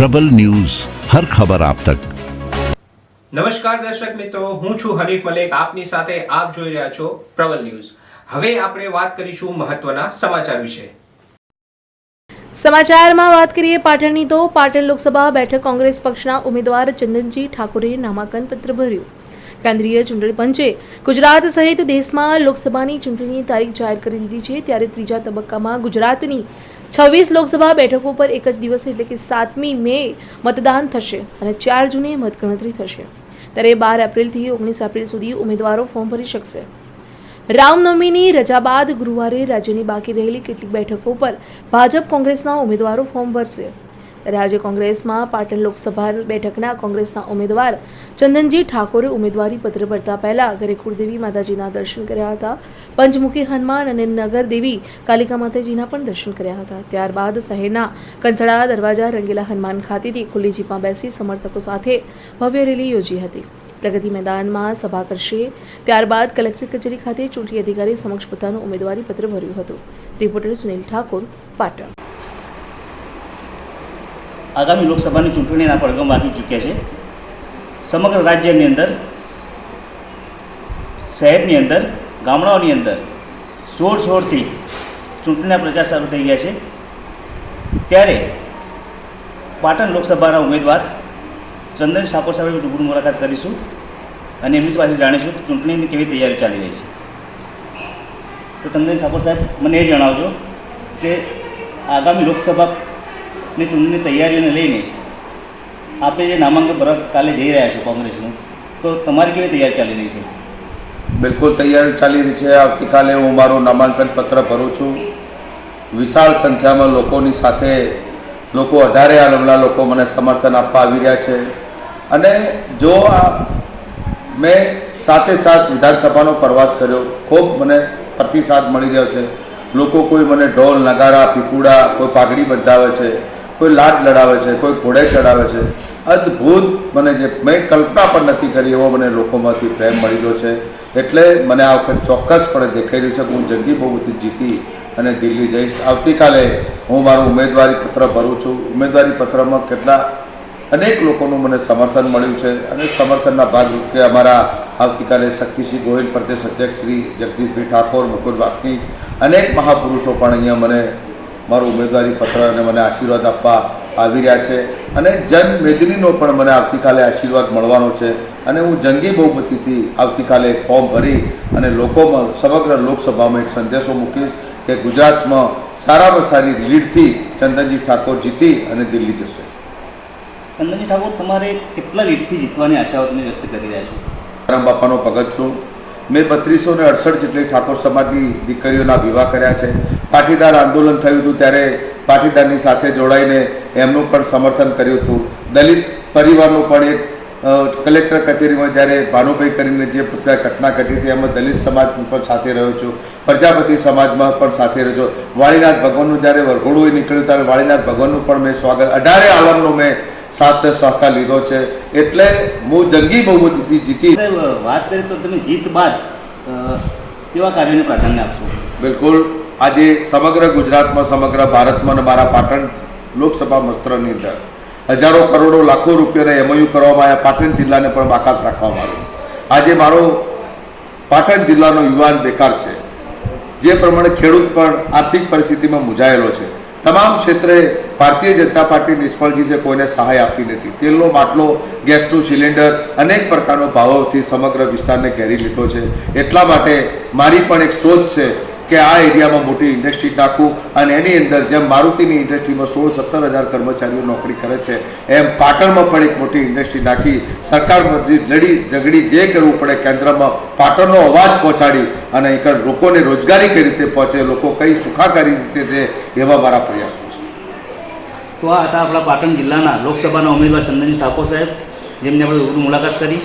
પ્રબલ news હર ખબર આપ તક. નમસ્કાર દર્શક મિત્રો હું છું હરીફ મલેક આપની સાથે આપ જોઈ રહ્યા છો પ્રબલ ન્યૂઝ. હવે આપણે વાત કરીશું મહત્વના સમાચાર વિશે. સમાચારમાં વાત કરીએ પાટણની તો પાટણ લોકસભા બેઠક કોંગ્રેસ પક્ષના ઉમેદવાર ચંદનજી ઠાકોરે નામાંકન પત્ર ભર્યું. કેન્દ્રીય ચૂંટણી પંચે ગુજરાત સહિત દેશમાં લોકસભાની ચૂંટણીની તારીખ જાહેર કરી દીધી છે ત્યારે ત્રીજા તબક્કામાં ગુજરાતની છવ્વીસ લોકસભા બેઠકો પર એક જ દિવસ એટલે કે સાતમી મે મતદાન થશે અને ચાર જૂને મતગણતરી થશે. ત્યારે બાર એપ્રિલથી ઓગણીસ એપ્રિલ સુધી ઉમેદવારો ફોર્મ ભરી શકશે. રામનવમીની રજા બાદ ગુરુવારે રાજ્યની બાકી રહેલી કેટલીક બેઠકો પર ભાજપ કોંગ્રેસના ઉમેદવારો ફોર્મ ભરશે. ત્યારે આજે કોંગ્રેસમાં પાટણ લોકસભા બેઠકના કોંગ્રેસના ઉમેદવાર ચંદનજી ઠાકોરે ઉમેદવારી પત્ર ભરતા પહેલા ઘરે કુળદેવી માતાજીના દર્શન કર્યા હતા. પંચમુખી હનુમાન અને નગર દેવી કાલિકા માતાજીના પણ દર્શન કર્યા હતા. ત્યારબાદ શહેરના કંસડા દરવાજા રંગીલા હનુમાન ખાતેથી ખુલ્લી જીપમાં બેસી સમર્થકો સાથે ભવ્ય રેલી યોજી હતી. પ્રગતિ મેદાનમાં સભા કરશે. ત્યારબાદ કલેક્ટર કચેરી ખાતે ચૂંટણી અધિકારી સમક્ષ પોતાનું ઉમેદવારી પત્ર ભર્યું હતું. રિપોર્ટર સુનિલ ઠાકોર, પાટણ. આગામી લોકસભાની ચૂંટણીના પડઘમ વાગી ચૂક્યા છે. સમગ્ર રાજ્યની અંદર, શહેરની અંદર, ગામડાઓની અંદર સોળ છોડથી ચૂંટણીના પ્રચાર શરૂ થઈ ગયા છે. ત્યારે પાટણ લોકસભાના ઉમેદવાર ચંદન ઠાકોર સાહેબ રૂબરૂ મુલાકાત કરીશું અને એમની પાસે જાણીશું કે ચૂંટણીની કેવી તૈયારી ચાલી રહી છે. તો ચંદન ઠાકોર સાહેબ, મને એ જણાવજો કે આગામી લોકસભાની ચૂંટણીની તૈયારીઓને લઈને આપણે જે નામાંકન ભરવા કાલે જઈ રહ્યા છો કોંગ્રેસનું, તો તમારી કેવી તૈયારી ચાલી રહી છે? બિલકુલ તૈયારી ચાલી રહી છે. આવતીકાલે હું મારું નામાંકન પત્ર ભરું છું. વિશાળ સંખ્યામાં લોકોની સાથે, લોકો અઢારે આલમના લોકો મને સમર્થન આપવા આવી રહ્યા છે. અને જો આ મેં સાથે સાથ વિધાનસભાનો પ્રવાસ કર્યો, ખૂબ મને પ્રતિસાદ મળી રહ્યો છે. લોકો કોઈ મને ઢોલ, નગારા, પીપુડા, કોઈ પાઘડી બંધાવે છે. કોઈ લાડ લડાવે છે, કોઈ ઘોડે ચડાવે છે. અદ્ભુત મને જે મેં કલ્પના પણ નથી કરી એવો મને લોકોમાંથી પ્રેમ મળી રહ્યો છે. એટલે મને આ વખત ચોક્કસપણે દેખાઈ રહ્યું છે કે હું જંગી બહુમતી જીતી અને દિલ્હી જઈશ. આવતીકાલે હું મારું ઉમેદવારી પત્ર ભરું છું. ઉમેદવારી પત્રમાં કેટલા અનેક લોકોનું મને સમર્થન મળ્યું છે અને સમર્થનના ભાગરૂપે અમારા આવતીકાલે શક્તિસિંહ ગોહિલ પ્રદેશ અધ્યક્ષ શ્રી જગદીશભાઈ ઠાકોર મુકુલ વાસનિક, અનેક મહાપુરુષો પણ અહીંયા મને મારું ઉમેદવારી પત્ર અને મને આશીર્વાદ આપવા આવી રહ્યા છે. અને જન મેદનીનો પણ મને આવતીકાલે આશીર્વાદ મળવાનો છે. અને હું જંગી બહુમતીથી આવતીકાલે ફોર્મ ભરી અને લોકોમાં સમગ્ર લોકસભામાં એક સંદેશો મૂકીશ કે ગુજરાતમાં સારામાં સારી લીડથી ચંદનજી ઠાકોર જીતી અને દિલ્હી જશે. ચંદનજી ઠાકોર તમારે કેટલા લીડથી જીતવાની આશાઓ તમે વ્યક્ત કરી રહ્યા છો? રામ બાપાનો ભગત છું. મેં બત્રીસો ને અડસઠ જેટલી ઠાકોર સમાજની દીકરીઓના વિવાહ કર્યા છે. પાટીદાર આંદોલન થયું હતું ત્યારે પાટીદારની સાથે જોડાઈને એમનું પણ સમર્થન કર્યું હતું. દલિત પરિવારનું પણ એક કલેક્ટર કચેરીમાં જ્યારે ભાનુભાઈ કરીને જે ઘટના ઘટી હતી, એમાં દલિત સમાજ પણ સાથે રહ્યો છું. પ્રજાપતિ સમાજમાં પણ સાથે રહ્યો છું. વાળીનાથ ભગવાનનું જ્યારે વરઘોડું નીકળ્યું, ત્યારે વાળીનાથ ભગવાનનું પણ મેં સ્વાગત, અઢારે આલમનું મેં સાથ સહકાર લીધો છે. એટલે હું જંગી બહુમતીથી જીતી. વાત કરીએ તો તમે જીત બાદ કેવા કાર્યોને પ્રાધાન્ય આપશો? બિલકુલ. આજે સમગ્ર ગુજરાતમાં સમગ્ર ભારતમાં અને મારા પાટણ લોકસભા મસ્ત્રની અંદર હજારો કરોડો લાખો રૂપિયાના એમઓયુ કરવામાં આવ્યા. પાટણ જિલ્લાને પણ બાકાત રાખવામાં આવ્યો. આજે મારો પાટણ જિલ્લાનો યુવાન બેકાર છે. જે પ્રમાણે ખેડૂત પણ આર્થિક પરિસ્થિતિમાં મૂંઝાયેલો છે. તમામ ક્ષેત્રે ભારતીય જનતા પાર્ટી નિષ્ફળજી છે, કોઈને સહાય આપતી નથી. તેલનો માટલો, ગેસનું સિલિન્ડર, અનેક પ્રકારનો ભાવોથી સમગ્ર વિસ્તારને ઘેરી લીધો છે. એટલા માટે મારી પણ એક શોધ છે કે આ એરિયામાં મોટી ઇન્ડસ્ટ્રી નાખું અને એની અંદર જેમ મારુતિની ઇન્ડસ્ટ્રીમાં સોળ સત્તર હજાર કર્મચારીઓ નોકરી કરે છે, એમ પાટણમાં પણ એક મોટી ઇન્ડસ્ટ્રી નાખી. સરકાર લડી ઝઘડી જે કરવું પડે કેન્દ્રમાં પાટણનો અવાજ પહોંચાડી અને અહીં લોકોને રોજગારી કઈ રીતે પહોંચે, લોકો કઈ સુખાકારી રીતે રહે એવા મારા પ્રયાસો છે. તો આ હતા આપણા પાટણ જિલ્લાના લોકસભાના ઉમેદવાર ચંદનજી ઠાકોર સાહેબ, જેમને આપણે મુલાકાત કરી.